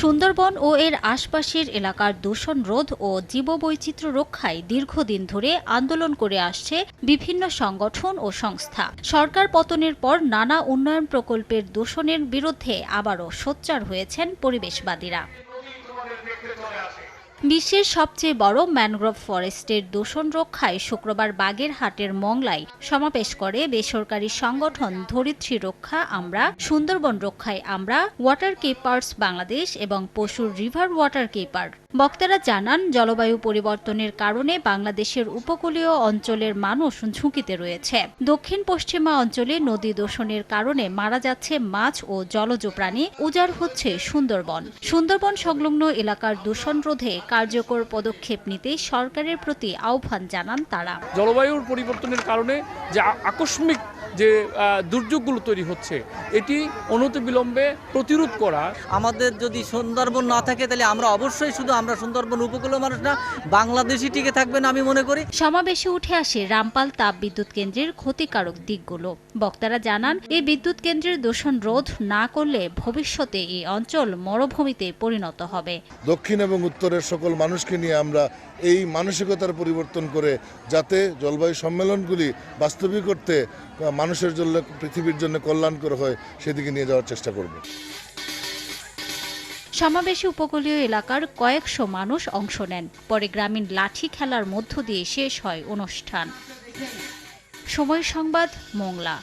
সুন্দরবন ও এর আশপাশের এলাকার দূষণ রোধ ও জীববৈচিত্র্য রক্ষায় দীর্ঘদিন ধরে আন্দোলন করে আসছে বিভিন্ন সংগঠন ও সংস্থা। সরকার পতনের পর নানা উন্নয়ন প্রকল্পের দূষণের বিরুদ্ধে আবারও সোচ্চার হয়েছেন পরিবেশবাদীরা। বিশ্বের সবচেয়ে বড় ম্যানগ্রোভ ফরেস্টের দূষণ রক্ষায় শুক্রবার বাগেরহাটের মংলায় সমাবেশ করে বেসরকারি সংগঠন ধরিত্রী রক্ষা আমরা, সুন্দরবন রক্ষায় আমরা, ওয়াটার কিপার্স বাংলাদেশ এবং পশুর রিভার ওয়াটার কিপার। বক্তারা জানান, জলবায়ু পরিবর্তনের কারণে বাংলাদেশের উপকূলীয় অঞ্চলের মানুষ ঝুঁকিতে রয়েছে। দক্ষিণ পশ্চিমা অঞ্চলে নদী দূষণের কারণে মারা যাচ্ছে মাছ ও জলজ প্রাণী। উজাড় হচ্ছে সুন্দরবন। সুন্দরবন সংলগ্ন এলাকার দূষণ রোধে কার্যকর পদক্ষেপ নিতে সরকারের প্রতি আহ্বান জানান তারা। জলবায়ুর পরিবর্তনের কারণে যে আকস্মিক যে আহ, দুর্যোগগুলো তৈরি হচ্ছে এটি অনতিবিলম্বে প্রতিরোধ করা। আমাদের যদি সুন্দরবন না থাকে তাহলে আমরা অবশ্যই শুধু আমরা সুন্দরবন উপকূলীয় মানুষ না বাংলাদেশই টিকে থাকবেন আমি মনে করি। সমাবেশে উঠে আসে রামপাল তাপ বিদ্যুৎ কেন্দ্রের ক্ষতিকারক দিকগুলো। বক্তারা জানান এই বিদ্যুৎ কেন্দ্রের দূষণ রোধ না করলে ভবিষ্যতে এই অঞ্চল মরুভূমিতে পরিণত হবে। দক্ষিণ এবং উত্তরের সকল মানুষকে নিয়ে আমরা এই মানসিকতার পরিবর্তন করে যাতে জলবায়ু সম্মেলনগুলি বাস্তবিক করতে মানুষের জন্য, পৃথিবীর জন্য কল্যাণকর হয় সেদিকে নিয়ে যাওয়ার চেষ্টা করব। সমাবেশে উপকূলীয় এলাকার কয়েকশো মানুষ অংশ নেন। পরে গ্রামীণ লাঠি খেলার মধ্য দিয়ে শেষ হয় অনুষ্ঠান। সময় সংবাদ, মোংলা।